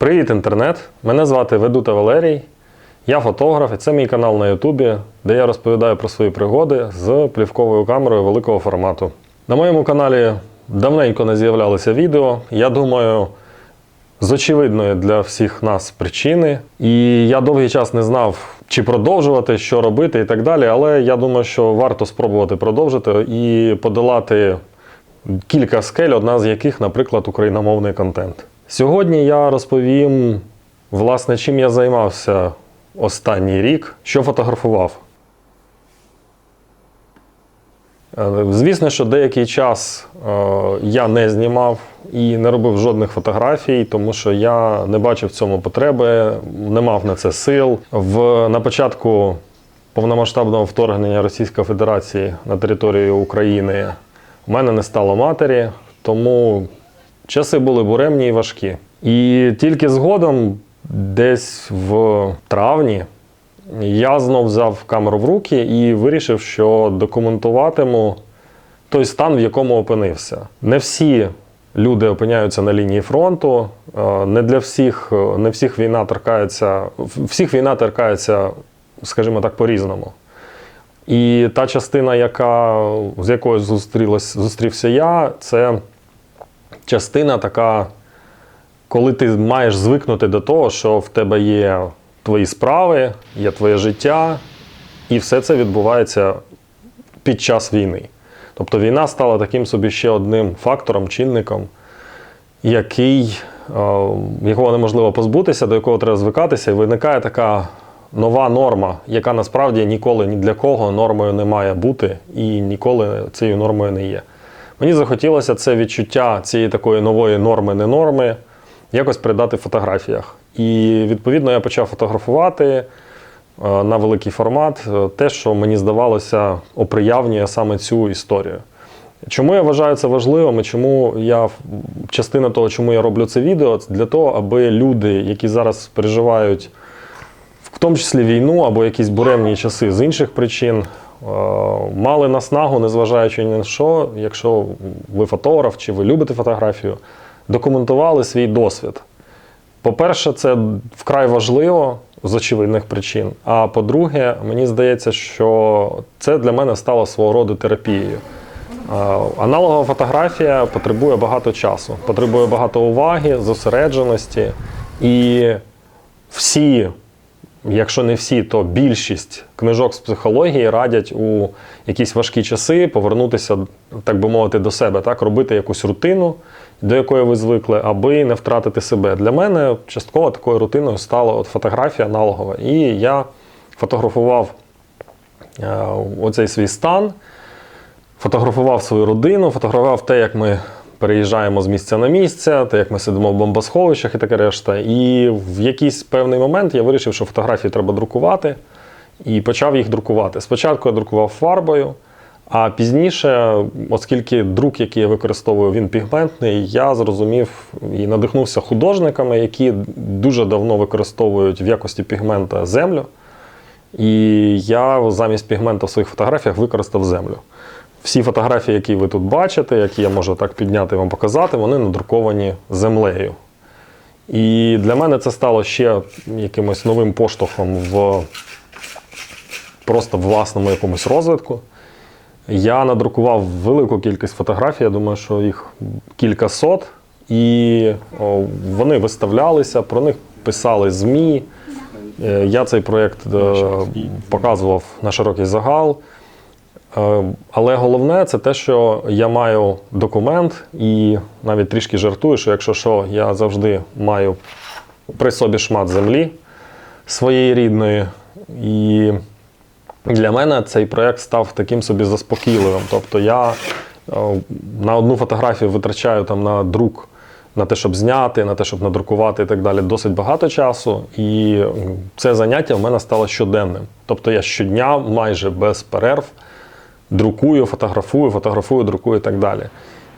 Привіт, інтернет! Мене звати Ведута Валерій. Я фотограф, і це мій канал на Ютубі, де я розповідаю про свої пригоди з плівковою камерою великого формату. На моєму каналі давненько не з'являлися відео. Я думаю, з очевидної для всіх нас причини. І я довгий час не знав, чи продовжувати, що робити і так далі. Але я думаю, що варто спробувати продовжити і подолати кілька скель, одна з яких, наприклад, україномовний контент. Сьогодні я розповім, власне, чим я займався останній рік, що фотографував. Е, Звісно, що деякий час е, я не знімав і не робив жодних фотографій, тому що я не бачив в цьому потреби, не мав на це сил. В, на початку повномасштабного вторгнення Російської Федерації на територію України у мене не стало матері, тому часи були буремні і важкі. І тільки згодом, десь в травні, я знов взяв камеру в руки і вирішив, що документуватиму той стан, в якому опинився. Не всі люди опиняються на лінії фронту, е, не для всіх, не всіх війна торкається, всіх війна торкається, скажімо так, по-різному. І та частина, яка, з якою зустрілась, зустрівся я, це частина така, коли ти маєш звикнути до того, що в тебе є твої справи, є твоє життя, і все це відбувається під час війни. Тобто війна стала таким собі ще одним фактором, чинником, який, е, якого неможливо позбутися, до якого треба звикатися, і виникає така нова норма, яка насправді ніколи ні для кого нормою не має бути і ніколи цією нормою не є. Мені захотілося це відчуття цієї такої нової норми-не норми якось передати в фотографіях. І відповідно я почав фотографувати е, на великий формат е, те, що мені здавалося оприявнює саме цю історію. Чому я вважаю це важливим і чому я частина того, чому я роблю це відео, для того, аби люди, які зараз переживають в тому числі війну або якісь буремні часи з інших причин, мали наснагу, незважаючи ні на що, якщо ви фотограф чи ви любите фотографію, документували свій досвід. По-перше, це вкрай важливо з очевидних причин. А по-друге, мені здається, що це для мене стало свого роду терапією. Е, Аналогова фотографія потребує багато часу, потребує багато уваги, зосередженості. І всі, якщо не всі, то більшість книжок з психології радять у якісь важкі часи повернутися, так би мовити, до себе, так, робити якусь рутину, до якої ви звикли, аби не втратити себе. Для мене частково такою рутиною стала от фотографія аналогова. І я фотографував е, оцей свій стан фотографував свою родину, фотографував те, як ми переїжджаємо з місця на місце, те, як ми сидимо в бомбосховищах і таке решта. І в якийсь певний момент я вирішив, що фотографії треба друкувати, і почав їх друкувати. Спочатку я друкував фарбою, а пізніше, оскільки друк, який я використовую, він пігментний, я зрозумів і надихнувся художниками, які дуже давно використовують в якості пігмента землю. І я замість пігмента в своїх фотографіях використав землю. Всі фотографії, які ви тут бачите, які я можу так підняти і вам показати, вони надруковані землею. І для мене це стало ще якимось новим поштовхом в просто власному якомусь розвитку. Я надрукував велику кількість фотографій, я думаю, що їх кілька сот, і вони виставлялися, про них писали ЗМІ. Е, Я цей проєкт е, показував на широкий загал. Е, Але головне це те, що я маю документ і навіть трішки жартую, що якщо що, я завжди маю при собі шмат землі своєї рідної. І для мене цей проєкт став таким собі заспокійливим. Тобто я е, на одну фотографію витрачаю там на друк, на те, щоб зняти, на те, щоб надрукувати і так далі, досить багато часу. І це заняття в мене стало щоденним. Тобто я щодня майже без перерв друкую, фотографую, фотографую, друкую і так далі.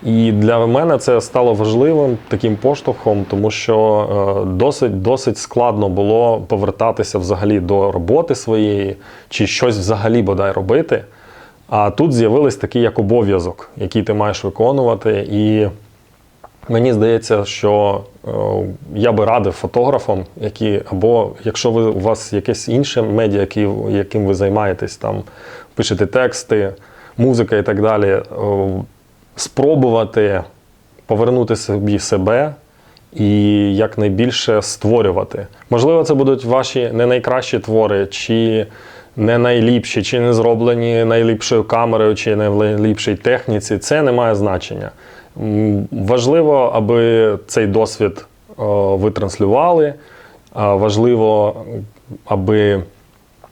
І для мене це стало важливим таким поштовхом, тому що е, досить, досить складно було повертатися взагалі до роботи своєї, чи щось взагалі бодай робити. А тут з'явились такий як обов'язок, який ти маєш виконувати. І Мені здається, що е, я би радив фотографам, які, або якщо ви, у вас якесь інше медіа, які, яким ви займаєтесь, там пишете тексти, музика і так далі, е, спробувати повернути собі себе і якнайбільше створювати. Можливо, це будуть ваші не найкращі твори, чи не найліпші, чи не зроблені найліпшою камерою, чи найліпшій техніці. Це не має значення. Важливо, аби цей досвід о, ви транслювали. Важливо, аби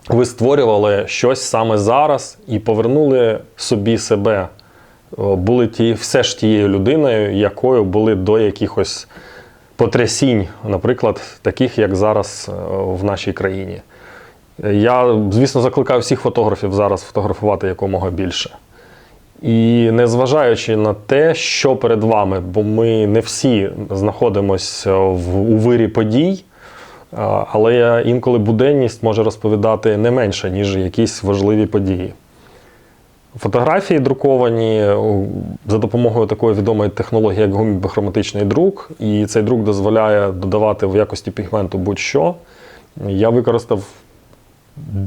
ви створювали щось саме зараз і повернули собі себе. Були ті, все ж тією людиною, якою були до якихось потрясінь, наприклад, таких, як зараз е, в нашій країні. Я, звісно, закликаю всіх фотографів зараз фотографувати якомога більше. І незважаючи на те, що перед вами, бо ми не всі знаходимося в, у вирі подій, але інколи буденність може розповідати не менше, ніж якісь важливі події. Фотографії друковані за допомогою такої відомої технології, як гумібохроматичний друк, і цей друк дозволяє додавати в якості пігменту будь-що. Я використав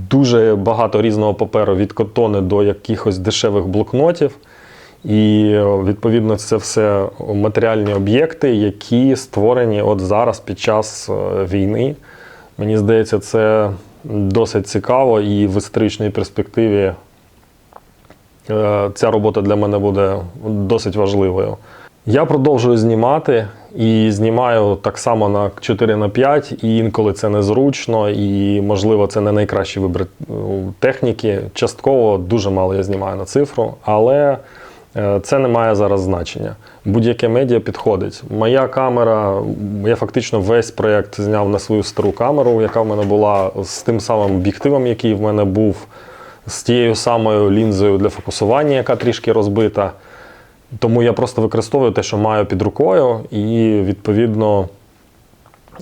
дуже багато різного паперу від котони до якихось дешевих блокнотів. І е, відповідно це все матеріальні об'єкти, які створені от зараз під час е, війни. Мені здається, це досить цікаво і в історичній перспективі е, ця робота для мене буде досить важливою. Я продовжую знімати і знімаю так само на 4 на 5, і інколи це незручно, і можливо це не найкращі вибір е, техніки. Частково дуже мало я знімаю на цифру, але е, це не має зараз значення. Будь-яке медіа підходить. Моя камера, я фактично весь проєкт зняв на свою стару камеру, яка в мене була з тим самим об'єктивом, який в мене був, з тією самою лінзою для фокусування, яка трішки розбита. Тому я просто використовую те, що маю під рукою, і відповідно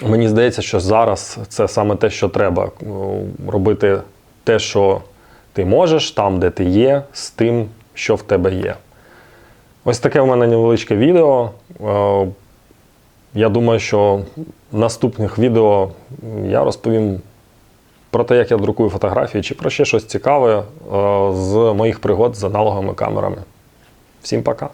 мені здається, що зараз це саме те, що треба Ну, робити те, що ти можеш, там, де ти є, з тим, що в тебе є. Ось таке в мене невеличке відео. Е, Я думаю, що в наступних відео я розповім про те, як я друкую фотографії, чи про ще щось цікаве е, з моїх пригод з аналоговими камерами. Всім пока!